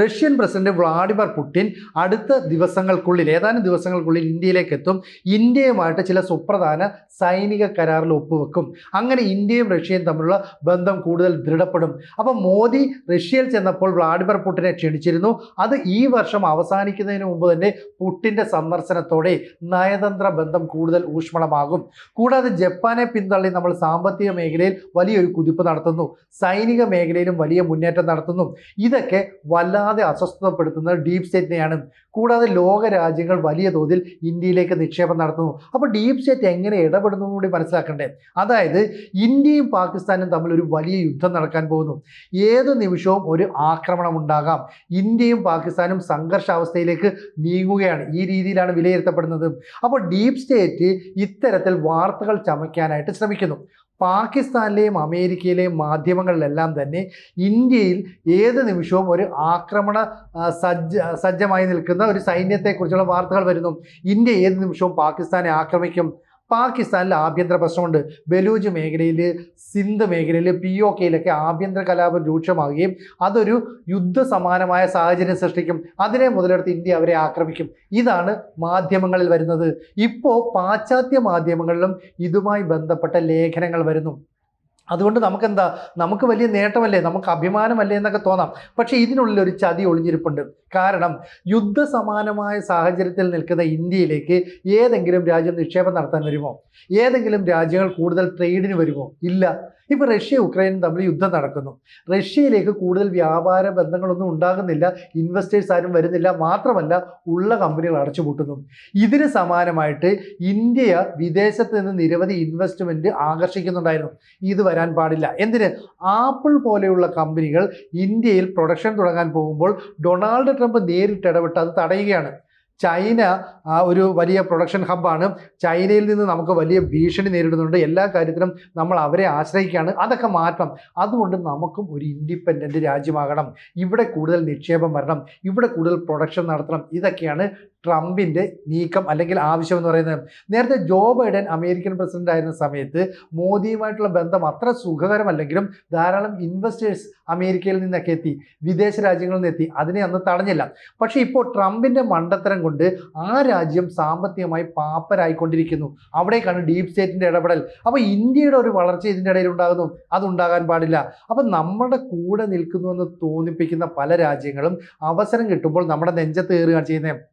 Russian president Vladimir Putin അടുത്ത ദിവസങ്ങൾക്കുള്ളിൽ ഏതാനും ദിവസങ്ങൾക്കുള്ളിൽ ഇന്ത്യയിലേക്ക് എത്തും ഇന്ത്യയുമായിട്ട് ചില സുപ്രധാന സൈനിക കരാറിൽ ഒപ്പുവെക്കും. അങ്ങനെ ഇന്ത്യയും റഷ്യയും തമ്മിലുള്ള ബന്ധം കൂടുതൽ ദൃഢപ്പെടും. അപ്പോൾ മോദി റഷ്യയിൽ ചെന്നപ്പോൾ വ്ളാഡിമിർ പുടിനെ ക്ഷണിച്ചിരുന്നു. അത് ഈ വർഷം അവസാനിക്കുന്നതിന് മുമ്പ് തന്നെ പുടിന്റെ സന്ദർശനത്തോടെ നയതന്ത്ര ബന്ധം കൂടുതൽ ഊഷ്മളമാകും. കൂടാതെ ജപ്പാനെ പിന്തള്ളി നമ്മൾ സാമ്പത്തിക മേഖലയിൽ വലിയൊരു കുതിപ്പ് നടത്തുന്നു. സൈനിക മേഖലയിലും വലിയ മുന്നേറ്റം നടത്തുന്നു. ഇതൊക്കെ വല്ലാതെ അസ്വസ്ഥതപ്പെടുത്തുന്ന ഡീപ് സ്റ്റേറ്റിനെയാണ്. കൂടാതെ ലോക രാജ്യങ്ങൾ വലിയ തോതിൽ ഇന്ത്യയിലേക്ക് നിക്ഷേപം നടത്തുന്നു. അപ്പോൾ ഡീപ് സ്റ്റേറ്റ് എങ്ങനെ ഇടപെടുന്നു കൂടി മനസ്സിലാക്കണ്ടേ? അതായത് ഇന്ത്യയും പാകിസ്ഥാനും തമ്മിൽ ഒരു വലിയ യുദ്ധം നടക്കാൻ പോകുന്നു. ഏത് നിമിഷവും ഒരു ആക്രമണം ഉണ്ടാകാം. ഇന്ത്യയും പാകിസ്ഥാനും സംഘർഷാവസ്ഥയിലേക്ക് നീങ്ങുകയാണ്. ഈ രീതിയിലാണ് വിലയിരുത്തപ്പെടുന്നത്. അപ്പോൾ ഡീപ് സ്റ്റേറ്റ് ഇത്തരത്തിൽ വാർത്തകൾ ചമയ്ക്കാനായിട്ട് ശ്രമിക്കുന്നു. പാകിസ്ഥാനിലെയും അമേരിക്കയിലെയും മാധ്യമങ്ങളിലെല്ലാം തന്നെ ഇന്ത്യയിൽ ഏത് നിമിഷവും ഒരു ആക്രമണ സജ്ജ സജ്ജമായി നിൽക്കുന്ന ഒരു സൈന്യത്തെക്കുറിച്ചുള്ള വാർത്തകൾ വരുന്നു. ഇന്ത്യ ഏത് നിമിഷവും പാകിസ്ഥാനെ ആക്രമിക്കും. പാകിസ്ഥാനിൽ ആഭ്യന്തര പ്രശ്നമുണ്ട്. ബലൂജ് മേഖലയിൽ സിന്ധ് മേഖലയിൽ പി ഒ കെയിലൊക്കെ ആഭ്യന്തര കലാപം രൂക്ഷമാകുകയും അതൊരു യുദ്ധസമാനമായ സാഹചര്യം സൃഷ്ടിക്കും. അതിനെ മുതലെടുത്ത് ഇന്ത്യ അവരെ ആക്രമിക്കും. ഇതാണ് മാധ്യമങ്ങളിൽ വരുന്നത്. ഇപ്പോൾ പാശ്ചാത്യ മാധ്യമങ്ങളിലും ഇതുമായി ബന്ധപ്പെട്ട ലേഖനങ്ങൾ വരുന്നു. അതുകൊണ്ട് നമുക്കെന്താ നമുക്ക് വലിയ നേട്ടമല്ലേ നമുക്ക് അഭിമാനമല്ലേ എന്നൊക്കെ തോന്നാം. പക്ഷേ ഇതിനുള്ളിൽ ഒരു ചതി ഒളിഞ്ഞിരിപ്പുണ്ട്. കാരണം യുദ്ധസമാനമായ സാഹചര്യത്തിൽ നിൽക്കുന്ന ഇന്ത്യയിലേക്ക് ഏതെങ്കിലും രാജ്യം നിക്ഷേപം നടത്താൻ വരുമോ? ഏതെങ്കിലും രാജ്യങ്ങൾ കൂടുതൽ ട്രേഡിന് വരുമോ? ഇല്ല. ഇപ്പോൾ റഷ്യ ഉക്രൈനും തമ്മിൽ യുദ്ധം നടക്കുന്നു. റഷ്യയിലേക്ക് കൂടുതൽ വ്യാപാര ബന്ധങ്ങളൊന്നും ഉണ്ടാകുന്നില്ല. ഇൻവെസ്റ്റേഴ്സ് ആരും വരുന്നില്ല. മാത്രമല്ല ഉള്ള കമ്പനികൾ അടച്ചുപൂട്ടുന്നു. ഇതിന് സമാനമായിട്ട് ഇന്ത്യ വിദേശത്ത് നിന്ന് നിരവധി ഇൻവെസ്റ്റ്മെന്റ് ആകർഷിക്കുന്നുണ്ടായിരുന്നു. ഇത് വരാൻ പാടില്ല. എന്തിന്? ആപ്പിൾ പോലെയുള്ള കമ്പനികൾ ഇന്ത്യയിൽ പ്രൊഡക്ഷൻ തുടങ്ങാൻ പോകുമ്പോൾ ഡൊണാൾഡ് ട്രംപ് നേരിട്ട് ഇടപെട്ട് അത് തടയുകയാണ്. ചൈന ഒരു വലിയ പ്രൊഡക്ഷൻ ഹബ്ബാണ് ചൈനയിൽ നിന്ന് നമുക്ക് വലിയ ഭീഷണി നേരിടുന്നുണ്ട്. എല്ലാ കാര്യത്തിലും നമ്മൾ അവരെ ആശ്രയിക്കുകയാണ് അതൊക്കെ മാറ്റണം. അതുകൊണ്ട് നമുക്കും ഒരു ഇൻഡിപെൻഡന്റ് രാജ്യമാകണം. ഇവിടെ കൂടുതൽ നിക്ഷേപം വരണം. ഇവിടെ കൂടുതൽ പ്രൊഡക്ഷൻ നടത്തണം. ഇതൊക്കെയാണ് ട്രംപിന്റെ നീക്കം അല്ലെങ്കിൽ ആവശ്യം എന്ന് പറയുന്നത്. നേരത്തെ ജോ ബൈഡൻ അമേരിക്കൻ പ്രസിഡന്റ് ആയിരുന്ന സമയത്ത് മോദിയുമായിട്ടുള്ള ബന്ധം അത്ര സുഖകരമല്ലെങ്കിലും ധാരാളം ഇൻവെസ്റ്റേഴ്സ് അമേരിക്കയിൽ നിന്നൊക്കെ എത്തി. വിദേശ രാജ്യങ്ങളിൽ നിന്ന് എത്തി. അതിനെ അന്ന് തടഞ്ഞില്ല. പക്ഷേ ഇപ്പോൾ ട്രംപിന്റെ മണ്ടത്തരം ആ രാജ്യം സാമ്പത്തികമായി പാപ്പരായിക്കൊണ്ടിരിക്കുന്നു. അവിടേക്കാണ് ഡീപ് സ്റ്റേറ്റിന്റെ ഇടപെടൽ. അപ്പോൾ ഇന്ത്യയുടെ ഒരു വളർച്ച ഇതിന്റെ ഇടയിൽ ഉണ്ടാകുന്നു. അതുണ്ടാകാൻ പാടില്ല. അപ്പോൾ നമ്മുടെ കൂടെ നിൽക്കുന്നുവെന്ന് തോന്നിപ്പിക്കുന്ന പല രാജ്യങ്ങളും അവസരം കിട്ടുമ്പോൾ നമ്മുടെ നെഞ്ചത്ത് കയറുകയാണ് ചെയ്യുന്നത്.